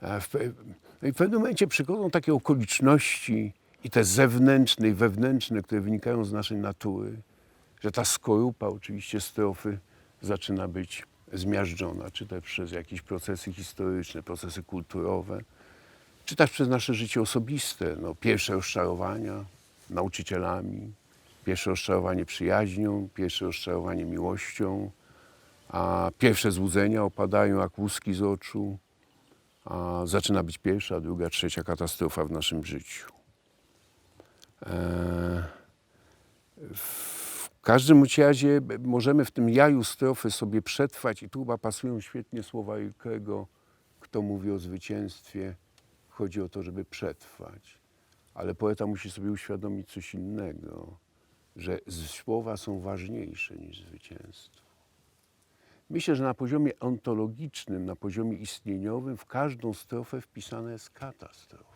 A w, i w pewnym momencie przychodzą takie okoliczności i te zewnętrzne i wewnętrzne, które wynikają z naszej natury, że ta skorupa oczywiście strofy zaczyna być zmiażdżona, czy też przez jakieś procesy historyczne, procesy kulturowe, czy też przez nasze życie osobiste. No, pierwsze rozczarowania nauczycielami, pierwsze rozczarowanie przyjaźnią, pierwsze rozczarowanie miłością, a pierwsze złudzenia opadają jak łuski z oczu, a zaczyna być pierwsza, druga, trzecia katastrofa w naszym życiu. Eee, w każdym razie możemy w tym jaju strofy sobie przetrwać i tu chyba pasują świetnie słowa Ilkego, kto mówi o zwycięstwie, chodzi o to, żeby przetrwać. Ale poeta musi sobie uświadomić coś innego, że słowa są ważniejsze niż zwycięstwo. Myślę, że na poziomie ontologicznym, na poziomie istnieniowym w każdą strofę wpisana jest katastrofa.